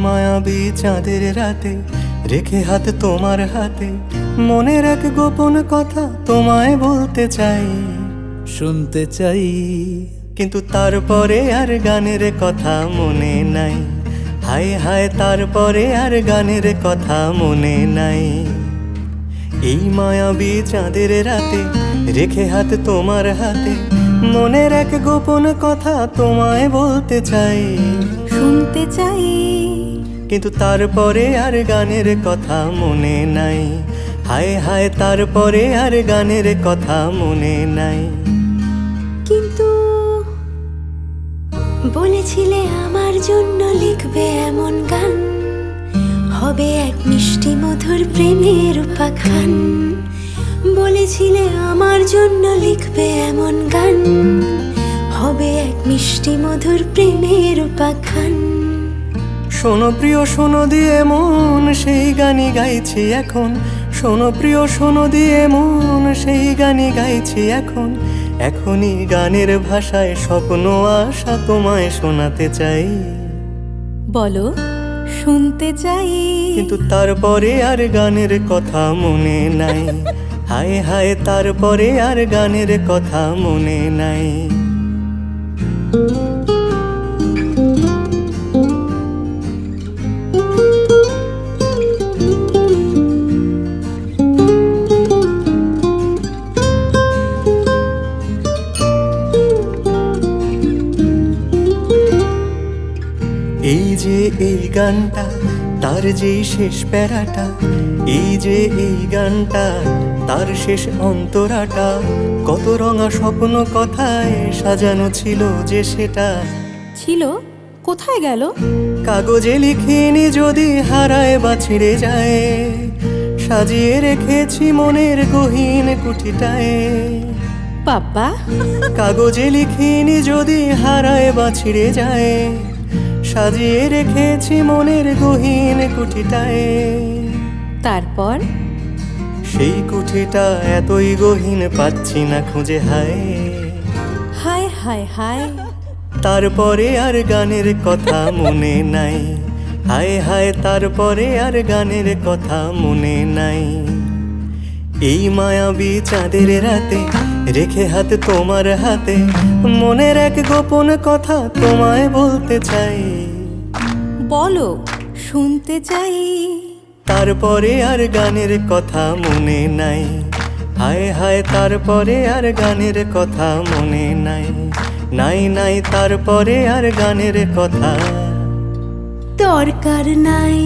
মায়াবী চাঁদের রাতে, রেখে হাত তোমার হাতে। মনের এক গোপন কথা তোমায় বলতে চাই, শুনতে চাই। কিন্তু তারপরে আর গানের কথা মনে নাই। হায় হায় তারপরে আর গানের কথা মনে নাই। এই মায়াবী চাঁদের রাতে, রেখে হাত তোমার হাতে। মনের এক গোপন কথা তোমায় বলতে চাই, শুনতে চাই। কিন্তু তারপরে আর গানের কথা মনে নাই। হায় হায়, তারপরে আর গানের কথা মনে নাই। কিন্তু বলেছিলে আমার জন্য লিখবে এমন গান। হবে এক মিষ্টি মধুর প্রেমের উপাখ্যান। বলেছিলে আমার জন্য লিখবে এমন গান। হবে এক মিষ্টি মধুর প্রেমের উপাখ্যান। শোনো প্রিয় শোনো দিয়ে মন সেই গানই গাইছি এখন। শোনো প্রিয় শোনো দিয়ে মন সেই গানই গাইছি এখন। এখনই গানের ভাষায় স্বপ্ন আশা তোমায় শোনাতে চাই। বলো শুনতে চাই। কিন্তু তারপরে আর গানের কথা মনে নাই। হায় হায় তারপরে আর গানের কথা মনে নাই। এই যে এই গানটা তার যে শেষ প্যারাটা এই যে এই গানটা তার শেষ অন্তরাটা কত রঙা স্বপ্ন কথায় সাজানো ছিল যে সেটা। ছিল? কোথায় গেল? কাগজে লিখিনি যদি হারায় বা ছিঁড়ে যায় সাজিয়ে রেখেছি মনের গহীন কুঠিটায়। বাবা। কাগজে লিখিনি যদি হারায় বা ছিঁড়ে যায় সাজিয়ে রেখেছি মনের গহীন কুঠিটায়। তারপর? সেই কুঠিটা এতই গহীন পাচ্ছি না খুঁজে হায়। হায় হায় হায়। তারপরে আর গানের কথা মনে নাই। হায় হায় তারপরে আর গানের কথা মনে নাই। এই মায়াবী চাঁদের রাতে রেখে হাত তোমার হাতে মনের এক গোপন কথা তোমায় বলতে চাই। বলো শুনতে চাই। তারপরে আর গানের কথা মনে নাই। হায় হায় তারপরে আর গানের কথা মনে নাই। নাই নাই তারপরে আর গানের কথা। দরকার নাই।